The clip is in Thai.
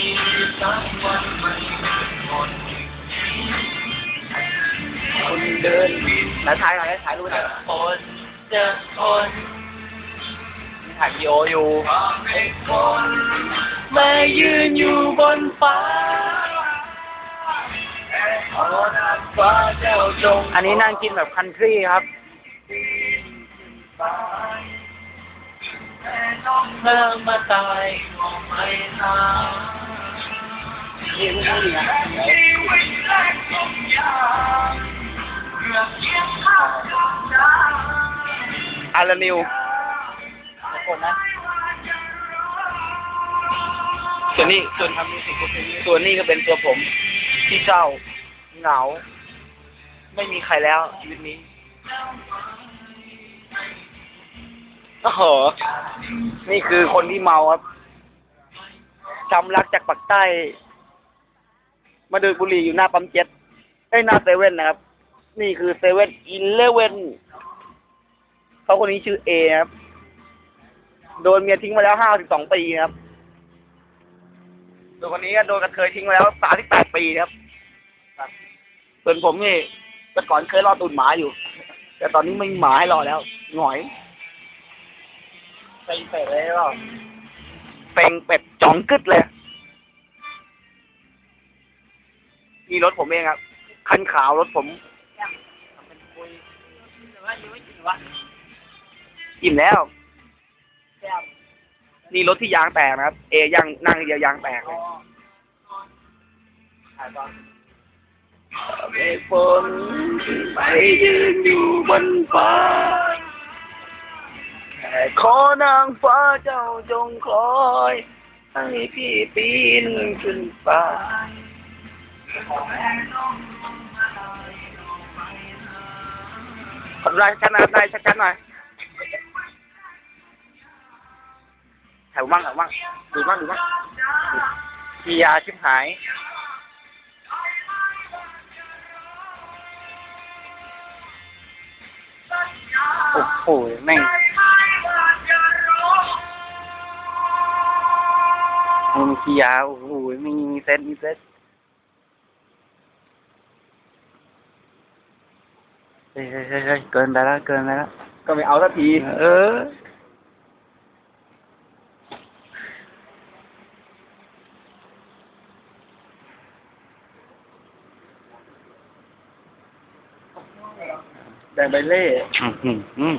มีสักวันไม่หมดคนเดินแล้วถ่ายหน่อยถ่ายรูปหน่อยคนจะคนนี่ถ่ายวีดีโออยู่คนคนมายืนอยู่บนฟ้าแต่ขอนับอันนี้นั่งกินแบบคันทรีครับแต่น้องเธอมาตายก็ไม่ทา เรื่องเคียงข้างกับดาอารานิวคนนะส่วนนี้ส่วนทำมิวสิกส่วนนี้ก็เป็นตัวผม ที่เศร้าเหงา ไม่มีใครแล้วชีวิตนี้โอ้โหนี่คือคนที่เมาครับจำรักจากปักใต้ มาดูดบุหรี่อยู่หน้าปั๊มเจ็ดไอ้ยหน้าเซเว่นนะครับ นี่คือเซเว่นอีเลเว่นเขาคนนี้ชื่อเอครับ โดนเมียทิ้งมาแล้วห้าสิบสองปีนะครับส่วนคนนี้ก็โดนกระเทยทิ้งมาแล้วสามสิบแปดปีนะครับครับ ส่วนผมนี่แต่ก่อนเคยรอดตูดหมาอยู่ แต่ตอนนี้ไม่มีหมาให้รอแล้ว หงอยเป็นเป็ดเลยเปล่าเป็งเป็ดจ่องกึดเลย นี่รถผมเองครับ คันขาวรถผมอิ่มแล้ว นี่รถที่ยางแตกนะครับ เอยังนั่งเดียวยางแตกเลยถ่ายตอนเมฆฝนไปยืนอยู่บนฟ้าแค่ขอนางฟ้าเจ้าจงคอย ให้พี่ปีนขึ้นฟ้า ขอได้ชัดนะได้ชัดๆหน่อยถ่ายมบ้างถ่ายมบ้างดูบ้างดูบ้างมียาชิบหายโอ้โหแม่งมันมีขี้ยาโอ้โหมีมีเซ็ตมีเซ็ต เฮ้ยเฮ้ยเฮ้ยเฮ้ยเกินไปแล้วเกินไปแล้วก็ไม่เอาสักที เออแดงใบเล่ อืมอืม